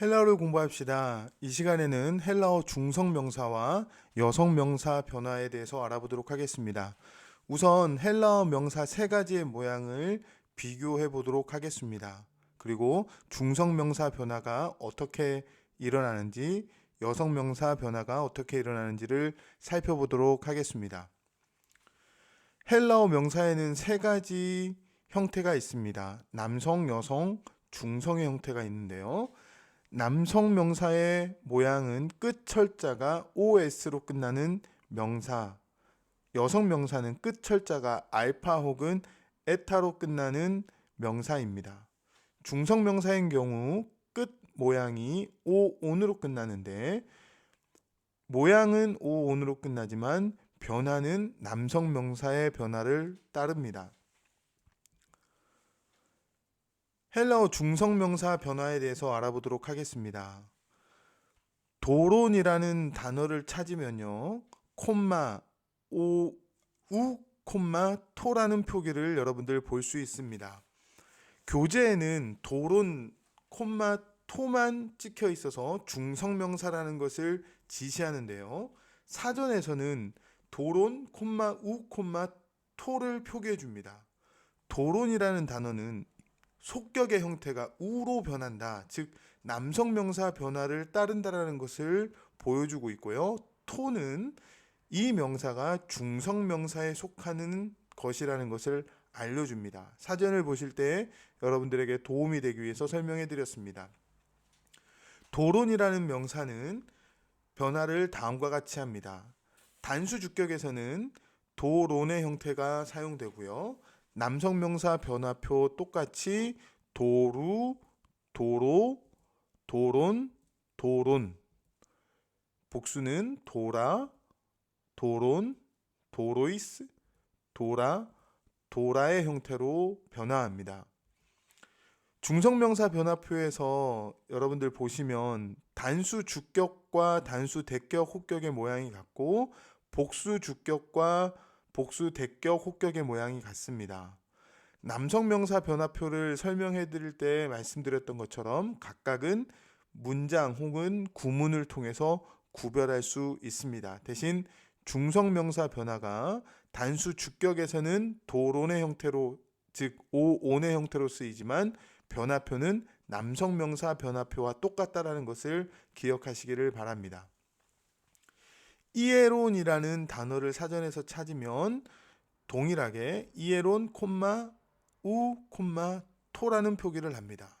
헬라어를 공부합시다. 이 시간에는 헬라어 중성 명사와 여성 명사 변화에 대해서 알아보도록 하겠습니다. 우선 헬라어 명사 세 가지의 모양을 비교해 보도록 하겠습니다. 그리고 중성 명사 변화가 어떻게 일어나는지, 여성 명사 변화가 어떻게 일어나는지를 살펴보도록 하겠습니다. 헬라어 명사에는 세 가지 형태가 있습니다. 남성, 여성, 중성의 형태가 있는데요. 남성 명사의 모양은 끝 철자가 os로 끝나는 명사. 여성 명사는 끝 철자가 알파 혹은 에타로 끝나는 명사입니다. 중성 명사인 경우 끝 모양이 오 온으로 끝나는데 모양은 오 온으로 끝나지만 변화는 남성 명사의 변화를 따릅니다. 헬라어 중성 명사 변화에 대해서 알아보도록 하겠습니다. 도론이라는 단어를 찾으면요. 콤마 오, 우, 콤마 토라는 표기를 여러분들 볼 수 있습니다. 교재에는 도론, 콤마 토만 찍혀 있어서 중성명사라는 것을 지시하는데요. 사전에서는 도론, 콤마 우, 콤마 토를 표기해 줍니다. 도론이라는 단어는 속격의 형태가 우로 변한다. 즉 남성 명사 변화를 따른다라는 것을 보여주고 있고요. 토는 이 명사가 중성 명사에 속하는 것이라는 것을 알려줍니다. 사전을 보실 때 여러분들에게 도움이 되기 위해서 설명해 드렸습니다. 도론이라는 명사는 변화를 다음과 같이 합니다. 단수 주격에서는 도론의 형태가 사용되고요. 남성 명사 변화표 똑같이 도루, 도로, 도론, 도론. 복수는 도라, 도론, 도로이스, 도라, 도라의 형태로 변화합니다. 중성명사 변화표에서 여러분들 보시면 단수 주격과 단수 대격 호격의 모양이 같고 복수 주격과 복수 대격 호격의 모양이 같습니다. 남성 명사 변화표를 설명해 드릴 때 말씀드렸던 것처럼 각각은 문장 혹은 구문을 통해서 구별할 수 있습니다. 대신 중성 명사 변화가 단수 주격에서는 도론의 형태로 즉 오온의 형태로 쓰이지만 변화표는 남성 명사 변화표와 똑같다라는 것을 기억하시기를 바랍니다. 이에론이라는 단어를 사전에서 찾으면 동일하게 이에론 콤마 우 콤마 토라는 표기를 합니다.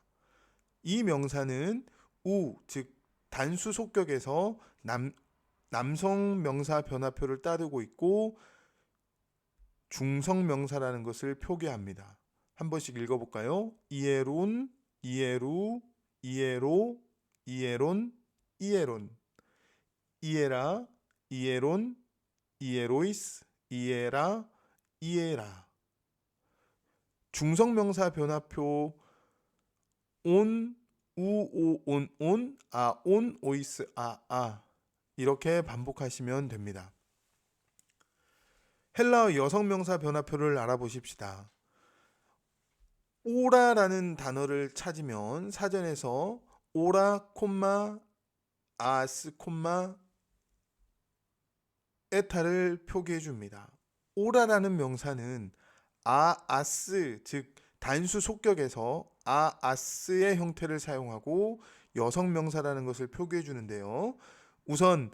이 명사는 우 즉 단수 속격에서 남 남성 명사 변화표를 따르고 있고 중성 명사라는 것을 표기합니다. 한 번씩 읽어볼까요? 이에론, 이에루, 이에로, 이에론, 이에론, 이에라, 이에론, 이에로이스, 이에라, 이에라. 중성명사 변화표 온, 우, 오, 온, 온, 아, 온, 오이스, 아, 아. 이렇게 반복하시면 됩니다. 헬라어 여성명사 변화표를 알아보십시다. 오라라는 단어를 찾으면 사전에서 오라, 콤마, 아스, 콤마, 에타를 표기해 줍니다. 오라라는 명사는 아, 아스, 즉 단수 속격에서 아, 아스의 형태를 사용하고 여성 명사라는 것을 표기해 주는데요. 우선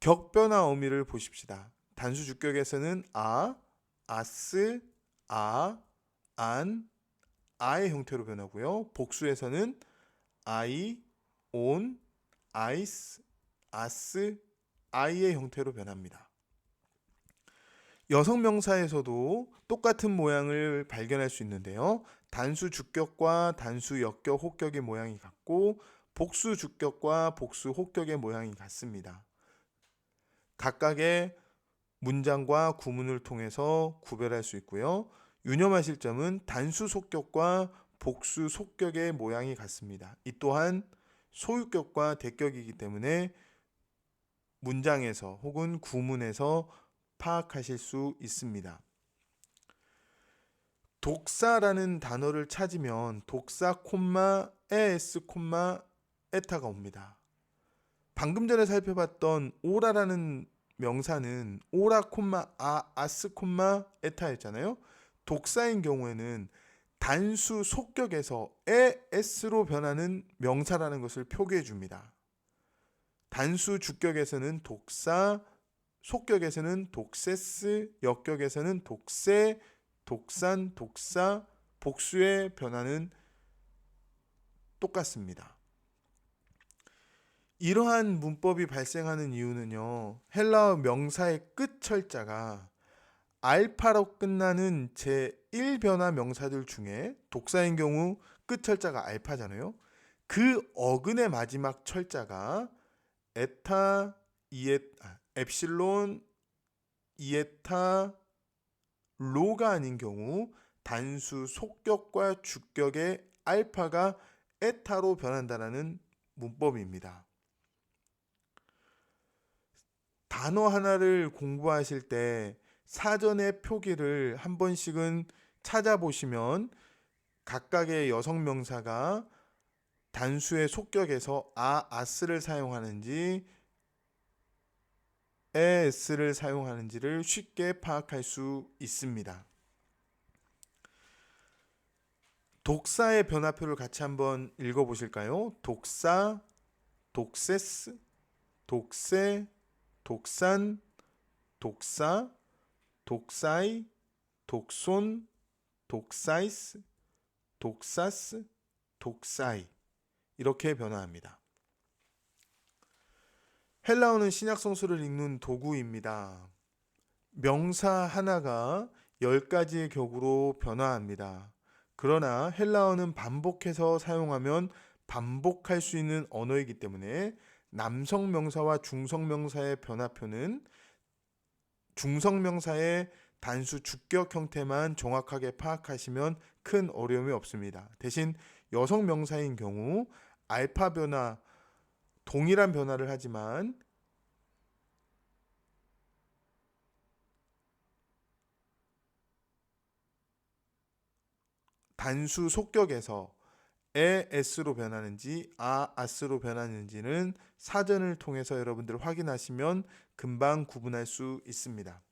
격변화 어미를 보십시다. 단수 주격에서는 아, 아스, 아, 안, 아의 형태로 변하고요. 복수에서는 아이, 온, 아이스, 아스, 아이의 형태로 변합니다. 여성 명사에서도 똑같은 모양을 발견할 수 있는데요. 단수 주격과 단수 역격, 혹격의 모양이 같고 복수 주격과 복수 혹격의 모양이 같습니다. 각각의 문장과 구문을 통해서 구별할 수 있고요. 유념하실 점은 단수 속격과 복수 속격의 모양이 같습니다. 이 또한 소유격과 대격이기 때문에 문장에서 혹은 구문에서 파악하실 수 있습니다. 독사라는 단어를 찾으면 독사 콤마 es 콤마 에타가 옵니다. 방금 전에 살펴봤던 오라라는 명사는 오라 콤마 아 아스 콤마 에타였잖아요. 독사인 경우에는 단수 속격에서 에 s로 변하는 명사라는 것을 표기해 줍니다. 단수 주격에서는 독사, 속격에서는 독세스, 역격에서는 독세, 독산, 독사, 복수의 변화는 똑같습니다. 이러한 문법이 발생하는 이유는요. 헬라어 명사의 끝 철자가 알파로 끝나는 제1 변화 명사들 중에 독사인 경우 끝 철자가 알파잖아요. 그 어근의 마지막 철자가 에타, 이에, 아, 엡실론, 이에타, 로가 아닌 경우 단수 속격과 주격의 알파가 에타로 변한다는 문법입니다. 단어 하나를 공부하실 때 사전의 표기를 한 번씩은 찾아보시면 각각의 여성 명사가 단수의 속격에서 아, 아스를 사용하는지 에스를 사용하는지를 쉽게 파악할 수 있습니다. 독사의 변화표를 같이 한번 읽어 보실까요? 독사, 독세스, 독세, 독산, 독사, 독사이, 독손, 독사이스, 독사스, 독사이 이렇게 변화합니다. 헬라어는 신약 성수를 읽는 도구입니다. 명사 하나가 열 가지의 격으로 변화합니다. 그러나 헬라어는 반복해서 사용하면 반복할 수 있는 언어이기 때문에 남성 명사와 중성 명사의 변화표는 중성 명사의 단수 주격 형태만 정확하게 파악하시면 큰 어려움이 없습니다. 대신 여성 명사인 경우 알파 변화 동일한 변화를 하지만 단수 속격에서 에 s로 변하는지 아 아스로 변하는지는 사전을 통해서 여러분들 확인하시면 금방 구분할 수 있습니다.